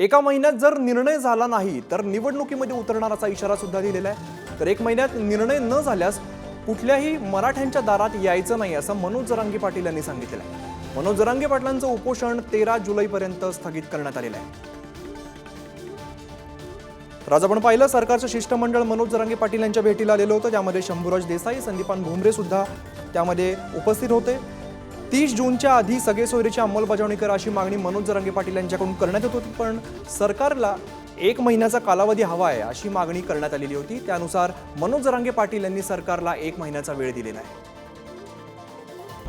एका महिन्यात जर निर्णय झाला नाही तर निवडणुकीमध्ये उतरणार असा इशारा सुद्धा दिलेला आहे. तर एक महिन्यात निर्णय न झाल्यास कुठल्याही मराठ्यांच्या दारात यायचं नाही असं मनोज जरांगे पाटील यांनी सांगितलं आहे. मनोज जरांगे पाटलांचं उपोषण तेरा जुलैपर्यंत स्थगित करण्यात आलेलं आहे. तर आज आपण पाहिलं सरकारचं शिष्टमंडळ मनोज जरांगे पाटील यांच्या भेटीला आलेलं होतं. त्यामध्ये शंभूराज देसाई संदीपान भुमरे सुद्धा त्यामध्ये उपस्थित होते. तीस जूनच्या आधी सगळे सोयरीची अंमलबजावणी करा अशी मागणी मनोज जरांगे पाटील यांच्याकडून करण्यात येत होती पण सरकारला एक महिन्याचा कालावधी हवा आहे अशी मागणी करण्यात आलेली होती. त्यानुसार मनोज जरांगे पाटील यांनी सरकारला एक महिन्याचा वेळ दिलेला आहे.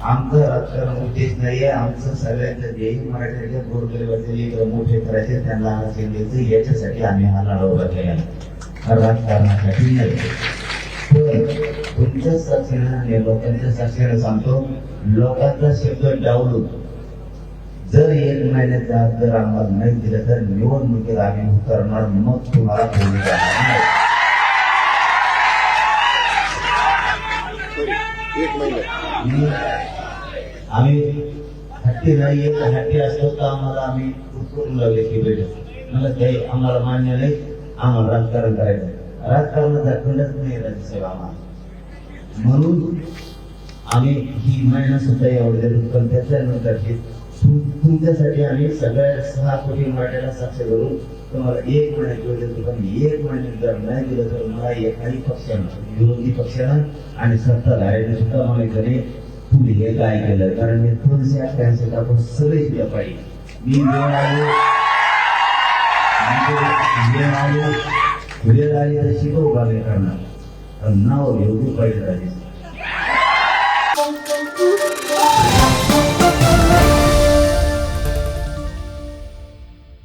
आमचं राजकारण उद्देश नाही आहे आमचं सगळ्यांचं ध्येय मराठ्याच्या गोरगरिबाचे लेकरं मोठे करायचे त्यांना आरक्षण द्यायचं याच्यासाठी आम्ही हा लढा उभा केला राजकारणासाठी नाही. पण तुमच्या साक्षीनं आणि लोकांच्या साक्षीनं सांगतो लोकांचा शब्द डावलून जर एक महिन्याचा आत जर आम्हाला नाही दिलं तर निवडणुकीत आम्ही उतरणार मग तुम्हाला बोलू जाणार आम्ही हट्टी नाही येत हट्टी असतो तर आम्हाला आम्ही उत्तरून लागले की बैठक मला ते आम्हाला मान्य नाही आम्हाला राजकारण करायचं. राजकारणाचा खंडच नाही राज्यसेवा आम्हाला. म्हणून आम्ही ही महिना सुद्धा एवढे पण त्याच्यानंतर तुमच्यासाठी आम्ही सगळ्या सहा कोटी मराठ्याला साक्ष करून तुम्हाला एक महिन्यात वेळ देतो पण एक महिन्यात जर नाही दिलं तर मला एखादी पक्षानं विरोधी पक्षानं आणि सत्ताधाऱ्याने सुद्धा मला घरी तुम्ही हे काय केलं? कारण मी थोडेसे त्यांचे आपण सगळे दिलं पाहिजे मी वेळ आलो वेळ आली तर शिकवू का करणार करणार पण नाव एवढी पाहिजे राजे